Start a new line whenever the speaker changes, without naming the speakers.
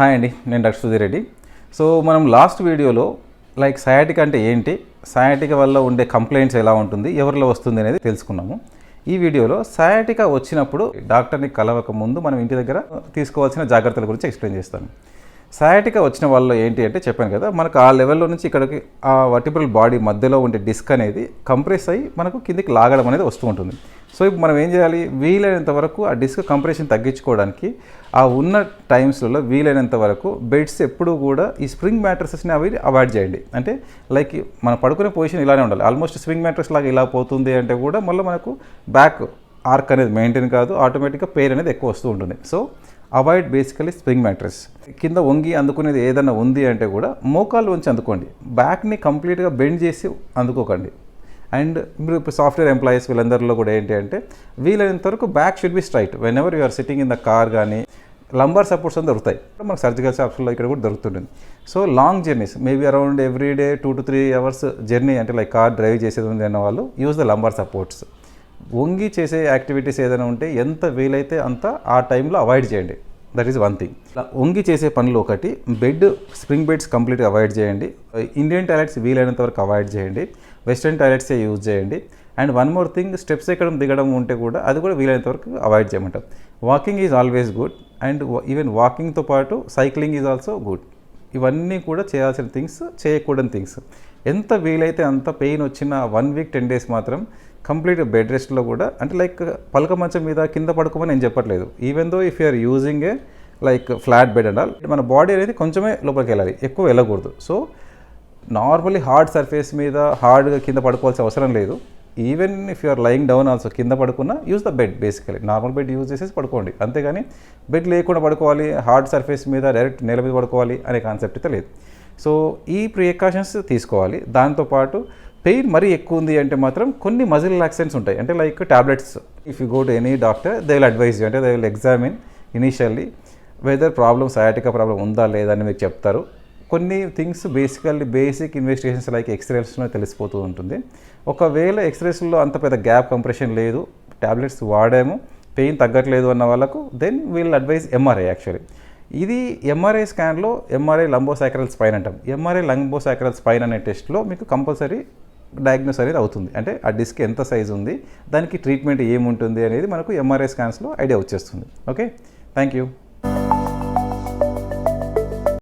Hi అండి నేను doctor Sudheer Reddy. So మనం లాస్ట్ వీడియోలో లైక్ సయాటిక్ అంటే ఏంటి సయాటిక వల్ల ఉండే కంప్లైంట్స్ ఎలా ఉంటుంది ఎవరిలో వస్తుంది అనేది తెలుసుకున్నాము. ఈ వీడియోలో సయాటిక వచ్చినప్పుడు డాక్టర్ని కలవక ముందు మనం ఇంటి దగ్గర తీసుకోవాల్సిన జాగ్రత్తల గురించి ఎక్స్ప్లెయిన్ చేస్తాను. సయాటికా వచ్చిన వాళ్ళు ఏంటి అంటే చెప్పాను కదా మనకు ఆ లెవెల్లో నుంచి ఇక్కడికి ఆ వర్టిబ్రల్ బాడీ మధ్యలో ఉండే డిస్క్ అనేది కంప్రెస్ అయ్యి మనకు కిందికి లాగడం అనేది వస్తూ ఉంటుంది. సో ఇప్పుడు మనం ఏం చేయాలి? వీలైనంత వరకు ఆ డిస్క్ కంప్రెషన్ తగ్గించుకోవడానికి ఆ ఉన్న టైమ్స్లలో వీలైనంత వరకు బెడ్స్ ఎప్పుడూ కూడా ఈ స్ప్రింగ్ మ్యాట్రసెస్ని అవి అవాయిడ్ చేయండి. అంటే లైక్ మనం పడుకునే పొజిషన్ ఇలానే ఉండాలి. ఆల్మోస్ట్ స్ప్రింగ్ మ్యాట్రస్ లాగా ఇలా పోతుంది అంటే కూడా మళ్ళీ మనకు బ్యాక్ ఆర్క్ అనేది మెయింటైన్ కాదు ఆటోమేటిక్గా పెయిన్ అనేది ఎక్కువ వస్తూ ఉంటుంది. So avoid basically spring mattress కింద వంగి అందుకునేది ఏదైనా ఉంది అంటే కూడా మోకాలు ఉంచి అందుకోండి. బ్యాక్ని కంప్లీట్గా బెండ్ చేసి అందుకోకండి. అండ్ మీరు ఇప్పుడు సాఫ్ట్వేర్ ఎంప్లాయీస్ వీళ్ళందరిలో కూడా ఏంటి అంటే వీలైనంత వరకు back should be straight whenever you're sitting in the car కానీ లంబర్ సపోర్ట్స్ అని దొరుకుతాయి. మనకు సర్జికల్ షాప్స్లో ఇక్కడ కూడా దొరుకుతుంటుంది. So long journeys maybe around every day two to three hours journey అంటే లైక్ కార్ డ్రైవ్ చేసేది ఉంది అన్న వాళ్ళు యూజ్ ద లంబర్ సపోర్ట్స్ వంగి చేసే యాక్టివిటీస్ ఏదైనా ఉంటే ఎంత వీలైతే అంత ఆ టైంలో అవాయిడ్ చేయండి. దట్ ఈస్ వన్ థింగ్ వంగి చేసే పనులు ఒకటి బెడ్ స్ప్రింగ్ బెడ్స్ కంప్లీట్గా అవాయిడ్ చేయండి. ఇండియన్ టాయిలెట్స్ వీలైనంత వరకు అవాయిడ్ చేయండి. వెస్ట్రన్ టాయిలెట్సే యూజ్ చేయండి. And one more thing steps ఎక్కడం దిగడం ఉంటే కూడా అది కూడా వీలైనంత వరకు avoid చేయమంటాం walking is always good and even వాకింగ్తో పాటు సైక్లింగ్ ఈజ్ ఆల్సో గుడ్ ఇవన్నీ కూడా చేయాల్సిన థింగ్స్ చేయకూడని థింగ్స్ ఎంత వీలైతే అంత పెయిన్ వచ్చిన వన్ వీక్ టెన్ డేస్ మాత్రం కంప్లీట్ బెడ్ రెస్ట్లో కూడా అంటే లైక్ పలక మంచం మీద కింద పడుకోమని నేను చెప్పట్లేదు. Even though if you're using a like flat bed and all మన బాడీ అనేది కొంచెమే లోపలికి వెళ్ళాలి. ఎక్కువ వెళ్ళకూడదు. సో నార్మల్లీ హార్డ్ సర్ఫేస్ మీద హార్డ్గా కింద పడుకోవాల్సిన అవసరం లేదు. Even if you're lying down also కింద పడుకున్నా use the bed basically normal bed use చేసేసి పడుకోండి. అంతేగాని బెడ్ లేకుండా పడుకోవాలి హార్డ్ సర్ఫేస్ మీద డైరెక్ట్ నేల మీద పడుకోవాలి అనే కాన్సెప్ట్ అయితే లేదు. సో ఈ ప్రికాషన్స్ తీసుకోవాలి. దాంతోపాటు పెయిన్ మరీ ఎక్కువ ఉంది అంటే మాత్రం కొన్ని మజిల్ రిలాక్సెంట్స్ ఉంటాయి. అంటే like tablets. If you go to any doctor they will advise you అంటే they will examine initially whether problem sciatica problem ఉందా లేదా అని మీకు చెప్తారు. కొన్ని things basically basic investigations like ఎక్స్రేస్లో తెలిసిపోతూ ఉంటుంది. ఒకవేళ ఎక్స్రేస్లో అంత పెద్ద గ్యాప్ కంప్రెషన్ లేదు టాబ్లెట్స్ వాడాము పెయిన్ తగ్గట్లేదు అన్న వాళ్ళకు then we'll advise MRI actually ఇది ఎంఆర్ఐ స్కాన్లో ఎంఆర్ఐ లంబోసాక్రల్ స్పైన్ అంటాం. ఎంఆర్ఐ లంబోసాక్రల్ స్పైన్ అనే టెస్ట్లో మీకు కంపల్సరీ డయాగ్నోస్ అనేది అవుతుంది. అంటే ఆ డిస్క్ ఎంత సైజు ఉంది దానికి ట్రీట్మెంట్ ఏముంటుంది అనేది మనకు ఎంఆర్ఐ స్కాన్స్లో ఐడియా వచ్చేస్తుంది. ఓకే? Thank you